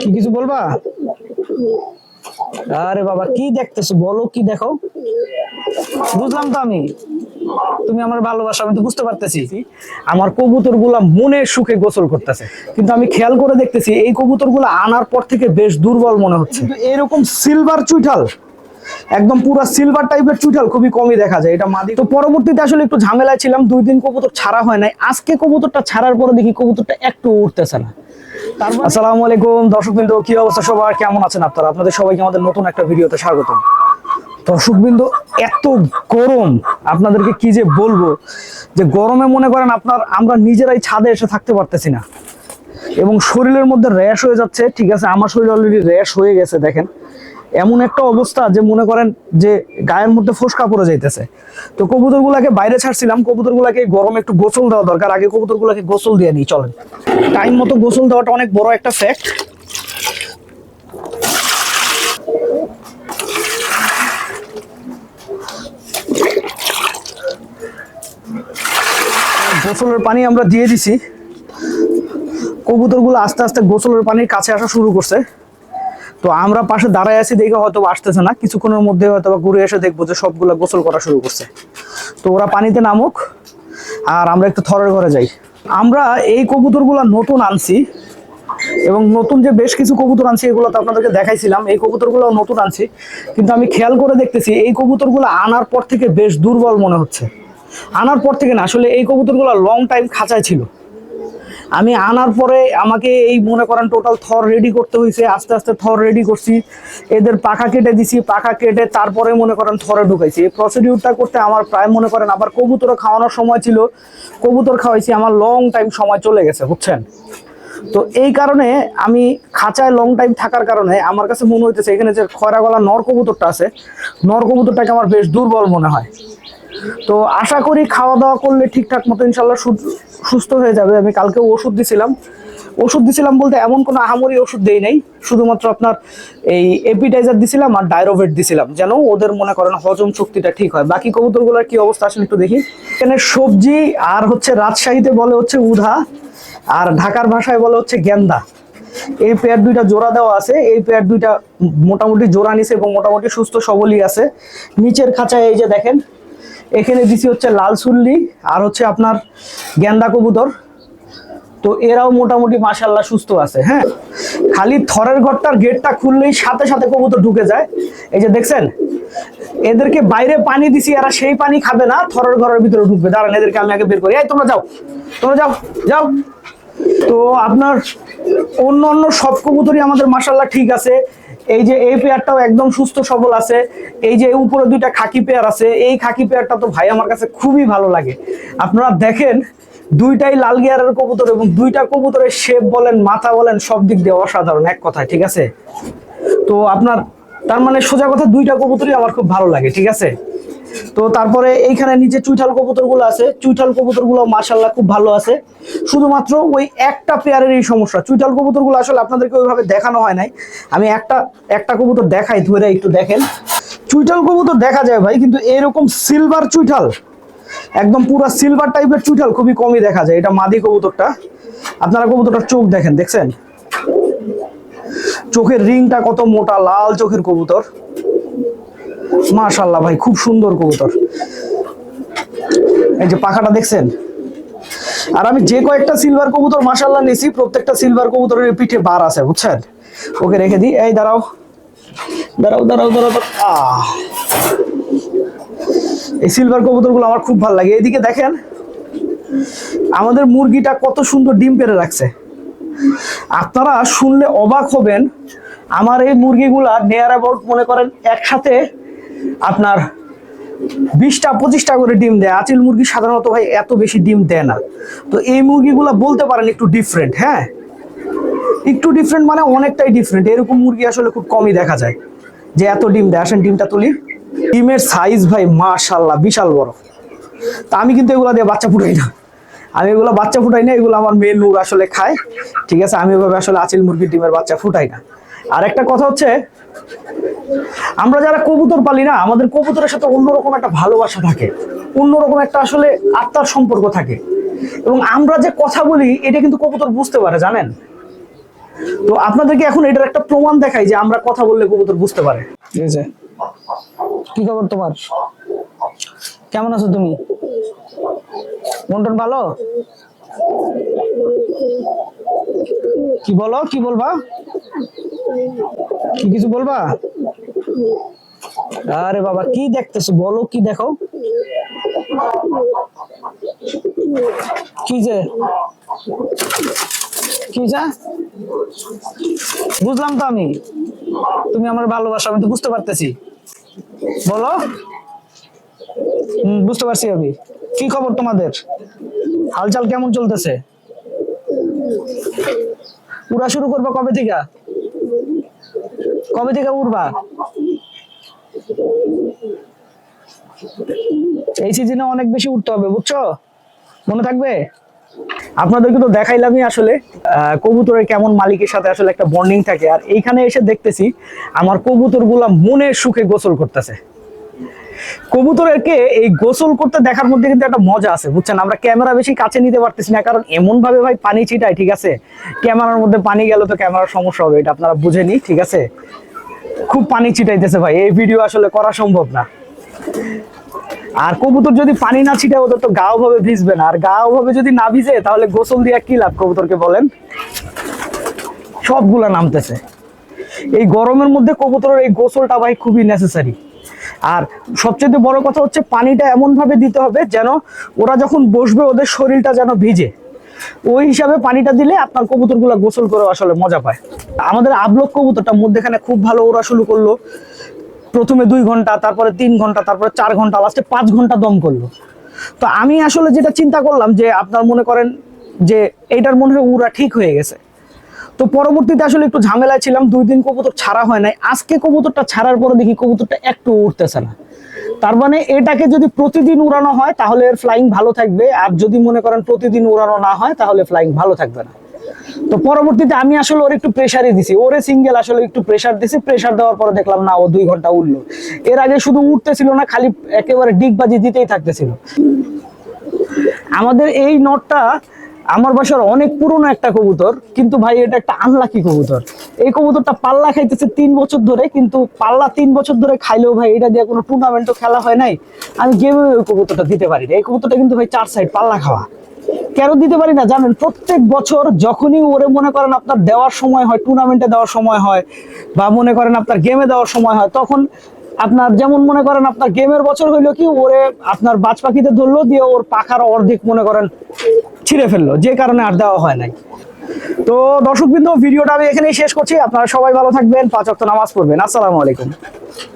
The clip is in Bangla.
কি কিছু বলবা? আরে বাবা, কি দেখতেছো? বলো, কি দেখো? বুঝলাম তো আমি। তুমি আমার ভালোবাসা, আমি তো বুঝতে পারতেছি। আমার কবুতরগুলা মনের সুখে গোসল করতেছে। কিন্তু আমি খেয়াল করে দেখতেছি, এই কবুতরগুলা আনার পর থেকে বেশ দুর্বল মনে হচ্ছে। এরকম সিলভার চুইঠাল, একদম পুরো সিলভার টাইপের চুইঠাল খুবই কমই দেখা যায়। এটা মাদি তো পরবর্তীতে আসলে একটু ঝামেলায় ছিলাম, দুই দিন কবুতর ছাড়া হয় নাই। আজকে কবুতরটা ছাড়ার পরে দেখি কবুতরটা একটু উঠতেছে না। আসসালামু আলাইকুম, দর্শকবৃন্দ, কি অবস্থা সবার? কেমন আছেন আপনারা? আপনাদের সবাইকে আমাদের নতুন একটা ভিডিওতে স্বাগত। দর্শকবৃন্দ, এত গরম, আপনাদেরকে কি যে বলব? যে গরমে মনে করেন আপনার, আমরা নিজেরাই ছাদে এসে থাকতে পারতেছি না। এবং শরীরের মধ্যে র্যাশ হয়ে যাচ্ছে, ঠিক আছে? আমার শরীর অলরেডি র্যাশ হয়ে গেছে, দেখেন। এমন একটা অবস্থা যে মনে করেন যে গায়ের মধ্যে ফোসকা পড়ে যাইতেছে। তো কবুতরগুলাকে বাইরে ছাড়ছিলাম, কবুতরগুলাকে গরমে একটু গোসল দেওয়া দরকার। আগে কবুতর গুলাকে গোসল দিয়ে নিই, চলেন। টাইম মতো গোসল দেওয়াটা অনেক বড় একটা ফ্যাক্ট গোসলের পানি আমরা দিয়ে দিছি। কবুতরগুলো আস্তে আস্তে গোসলের পানির কাছে আসা শুরু করছে। তো আমরা পাশে দাঁড়ায় আছি দেখে হয়তো আসতেছে না। কিছুক্ষণের মধ্যে হয়তো ঘুরে এসে দেখব যে সবগুলো গোসল করা শুরু করছে। তো ওরা পানিতে নামুক আর আমরা একটু থরের ঘরে যাই। আমরা এই কবুতরগুলো নতুন আনছি এবং নতুন যে বেশ কিছু কবুতর আনছি এগুলো তো আপনাদেরকে দেখাইছিলাম। এই কবুতরগুলো নতুন আনছি। কিন্তু আমি খেয়াল করে দেখতেছি এই কবুতরগুলো আনার পর থেকে বেশ দুর্বল মনে হচ্ছে। আনার পর থেকে না, আসলে এই কবুতরগুলো লং টাইম খাঁচায় ছিল। আমি আনার পরে আমাকে এই মনে করেন টোটাল থর রেডি করতে হয়েছে আস্তে আস্তে থর রেডি করছি। এদের পাখা কেটে দিছি, পাখা কেটে তারপরে মনে করেন থরে ঢুকাইছি। এই প্রসিডিউরটা করতে আমার প্রায় মনে করেন আবার কবুতর খাওয়ানোর সময় ছিল, কবুতর খাওয়াইছি আমার লং টাইম সময় চলে গেছে, বুঝছেন? তো এই কারণে আমি খাঁচায় লং টাইম থাকার কারণে আমার কাছে মনে হইতেছে এখানে যে খয়রা গলা নর কবুতরটা আছে, নর কবুতরটাকে আমার বেশ দুর্বল মনে হয়। তো আশা করি খাওয়া দাওয়া করলে ঠিকঠাক মতো ইনশাল্লাহ সুস্থ হয়ে যাবে। আমি কালকে ওষুধ দিছিলাম। ওষুধ দিছিলাম বলতে এমন কোনো আহামরি ওষুধ দেই নাই। শুধুমাত্র আপনার এই এপিটাইজার দিছিলাম আর ডায়রোভেট দিছিলাম। যেন ওদের মনে করেন হজম শক্তিটা ঠিক হয়। বাকি কবুতরগুলোর কি অবস্থা আসলে একটু দেখি। এখানে সবজি আর হচ্ছে রাজশাহীতে বলে হচ্ছে উধা আর ঢাকার ভাষায় বলে হচ্ছে গেন্দা এই পেয়ার দুইটা জোড়া দেওয়া আছে। এই পেয়ার দুইটা মোটামুটি জোড়া নিছে এবং মোটামুটি সুস্থ সবলই আছে। নিচের খাঁচায় এই যে দেখেন এখানে দিছি হচ্ছে লাল সুল্লি আর হচ্ছে আপনার গেন্দা কবুতর। তো এরাও মোটামুটি মাসাল্লাহ সুস্থ আছে হ্যাঁ? খালি থরের ঘরটার গেটটা খুললেই সাথে সাথে কবুতর ঢুকে যায়। এই যে দেখছেন, এদেরকে বাইরে পানি দিছি, এরা সেই পানি খাবে না, থরের ঘরের ভিতরে ঢুকবে। দাঁড়ান, এদেরকে আমি আগে বের করি। এই, তোমরা যাও তোমরা যাও যাও। তো আপনার অন্য অন্য সব কবুতরই আমাদের মাসাল্লাহ ঠিক আছে। এই যে এই পেয়ারটাও একদম সুস্থ সবল আছে। এই যে উপরে দুইটা খাকি পেয়ার আছে। এই খাকি পেয়ারটা তো ভাই আমার কাছে খুবই ভালো লাগে। আপনারা দেখেন, দুইটাই লাল গিয়ারের কবুতর এবং দুইটা কবুতরের শেপ বলেন, মাথা বলেন, সব দিক দিয়ে অসাধারণ, এক কথায়, ঠিক আছে? তো আপনার, তার মানে সোজা কথা দুইটা কবুতরই আমার খুব ভালো লাগে, ঠিক আছে? তো তারপরে এইখানে নিচে চুইঠাল কবুতরগুলো আছে। চুইঠাল কবুতরগুলো মাশাল্লাহ খুব ভালো আছে। শুধুমাত্র ওই একটা পেয়ারের এই সমস্যা। চুইঠাল কবুতরগুলো আসলে আপনাদেরকে ওইভাবে দেখানো হয় নাই। আমি একটা একটা কবুতর দেখাই, ধরে একটু দেখেন। চুইঠাল কবুতর দেখা যায় ভাই, কিন্তু এরকম সিলভার চুইঠাল, একদম পুরো সিলভার টাইপের চুইঠাল খুবই কমই দেখা যায়। এটা মাদি কবুতরটা। আপনারা কবুতরটার চোখ দেখেন, দেখছেন? চোখের রিংটা কত মোটা, লাল চোখের কবুতর। মাশাল্লাহ ভাই, খুব সুন্দর কবুতর। এই যে পাখাটা দেখছেন? আর আমি যে কয়েকটা সিলভার কবুতর মাশাল্লাহ নিছি প্রত্যেকটা সিলভার কবুতরের পিঠে বার আছে, বুঝছেন? ওকে রেখে দিই, এই দাঁড়াও। দাঁড়াও দাঁড়াও দাঁড়াও এই সিলভার কবুতরগুলো আমার খুব ভালো লাগে। এইদিকে দেখেন, আমাদের মুরগিটা কত সুন্দর ডিম পেড়ে রাখছে। আপনারা শুনলে অবাক হবেন, আমার এই মুরগিগুলা নেয়ার অ্যাবাউট মনে করেন একসাথে আপনার বিশটা, পঁচিশটা করে ডিম দেয়। আচিল মুরগি সাধারণত ভাই এত বেশি ডিম দেয় না। তো এই মুরগিগুলো বলতে পারেন একটু ডিফারেন্ট হ্যাঁ? একটু ডিফারেন্ট মানে অনেকটাই ডিফারেন্ট এরকম মুরগি আসলে খুব কমই দেখা যায় যে এত ডিম দেয়। আসেন ডিমটা তুলি। ডিমের সাইজ ভাই মাশাল্লাহ বিশাল বড়। তা আমি কিন্তু এগুলো দিয়ে বাচ্চা ফুটাই না। আমি এগুলো বাচ্চা ফুটাই না, এগুলো আমার মেয়ে নূর আসলে খায়। ঠিক আছে, আমি এভাবে আসলে আচিল মুরগির ডিমের বাচ্চা ফুটাই না। আর একটা কথা হচ্ছে আমরা যারা কবুতর পালি না, আমাদের কবুতরের সাথে অন্যরকম একটা ভালোবাসা থাকে। অন্যরকম একটা আসলে আত্মার সম্পর্ক থাকে। এবং আমরা যে কথা বলি, এটা কিন্তু কবুতর বুঝতে পারে, জানেন? তো আপনাদেরকে এখন এটার একটা প্রমাণ দেখাই যে আমরা কথা বললে কবুতর বুঝতে পারে। কি খবর তোমার? কেমন আছো তুমি? মন্টন ভালো? কি বলো, কি বলবা? কি কিছু বলবা? আরে বাবা, কি দেখতেছো? বলো কি দেখো? কি যে? কি যা? বুঝলাম তো আমি। তুমি আমার ভালোবাসা, আমি তো বুঝতে পারতেছি। বলো। বুঝতে পারছি আমি। কি খবর তোমাদের? হালচাল কেমন চলতেছে? উড়া শুরু করবা কবে থেকে? কবে থেকে উড়বা? এই সিজনে অনেক বেশি উঠতে হবে, বুঝছ? মনে থাকবে? আপনাদেরকে তো দেখাইলামই আসলে কবুতরের কেমন মালিকের সাথে আসলে একটা বন্ডিং থাকে। আর এইখানে এসে দেখতেছি, আমার কবুতরগুলা মনের সুখে গোসল করতেছে। কবুতরকে এই গোসল করতে দেখার মধ্যে কিন্তু একটা মজা আছে, বুঝছেন? আমরা ক্যামেরা বেশি কাছে নিতে পারতেছি না, কারণ এমন ভাবে ভাই পানি ছিটায়, ঠিক আছে? ক্যামেরার মধ্যে পানি গেল তো ক্যামেরার সমস্যা হবে, এটা আপনারা বুঝেনি ঠিক আছে? খুব পানি ছিটাইতেছে ভাই, এই ভিডিও আসলে করা সম্ভব না। আর কবুতর যদি পানি না ছিটায়, ওদের তো গাও ভাবে ভিজবে না। আর গাও ভাবে যদি না ভিজে, তাহলে গোসল দিয়ে কি লাভ কবুতরকে বলেন? সবগুলা নামতেছে। এই গরমের মধ্যে কবুতরের এই গোসলটা ভাই খুবই নেসেসারি আর সবচেয়ে বড় কথা হচ্ছে, পানিটা এমন ভাবে দিতে হবে যেন ওরা যখন বসবে, ওদের শরীরটা যেন ভিজে। ওই হিসাবে পানিটা দিলে আপনার কবুতরগুলো গোসল করে আসলে মজা পায়। আমাদের আবলক কবুতরটা মধ্যেখানে খুব ভালো ওরা শুরু করল। প্রথমে দুই ঘণ্টা, তারপরে তিন ঘণ্টা, তারপরে চার ঘণ্টা লাস্টে পাঁচ ঘণ্টা দম করল। তো আমি আসলে যেটা চিন্তা করলাম যে আপনার মনে করেন যে এইটার মনে হয় উড়া ঠিক হয়ে গেছে। তো পরবর্তীতে আসলে একটু ঝামেলায় ছিলাম, দুই দিন কবুতর ছাড়া হয় নাই। আজকে কবুতরটা ছাড়ার পরে দেখি কবুতরটা একটু উঠতেছে না। তার মানে এটাকে যদি প্রতিদিন উড়ানো হয়, তাহলে এর ফ্লাইং ভালো থাকবে। আর যদি মনে করেন প্রতিদিন উড়ানো না হয়, তাহলে ফ্লাইং ভালো থাকবে না। তো পরবর্তীতে আমি আসলে ওর একটু প্রেশারই দিছি। ওরে সিঙ্গেল আসলে একটু প্রেশার দিছি। প্রেশার দেওয়ার পরে দেখলাম, না, ও দুই ঘণ্টা উঠল এর আগে শুধু উঠতেছিল না, খালি একেবারে ডিগবাজি দিতেই থাকতেছিল। আমাদের এই নটটা আমার বাসার অনেক পুরনো একটা কবুতর, কিন্তু ভাই এটা একটা আনলাকি কবুতর। এই কবুতরটা পাল্লা খাইতেছে তিন বছর ধরে, কিন্তু পাল্লা তিন বছর ধরে খাইলেও ভাই এটা দিয়ে কোনো টুর্নামেন্টও খেলা হয় নাই। আমি গেমে ওই কবুতরটা দিতে পারি এই কবুতরটা কিন্তু ভাই চার সাইড পাল্লা খাওয়া। কেন দিতে পারি না? জানেন, প্রত্যেক বছর যখনই ওরে মনে করেন আপনার দেওয়ার সময় হয় টুর্নামেন্টে দেওয়ার সময় হয়, বা মনে করেন আপনার গেমে দেওয়ার সময় হয়, তখন আপনার যেমন মনে করেন আপনার গেমের বছর হইল কি, ওরে আপনার বাজ পাখিতে ধরলো, দিয়ে ওর পাখার অর্ধেক মনে করেন ছিঁড়ে ফেলল, যে কারণে আর দেওয়া হয় নাই। তো দর্শক বিন্দু ভিডিওটা আমি এখানেই শেষ করছি। আপনারা সবাই ভালো থাকবেন, পাঁচ অক্ট নামাজ পড়বেন। আসসালামু আলাইকুম।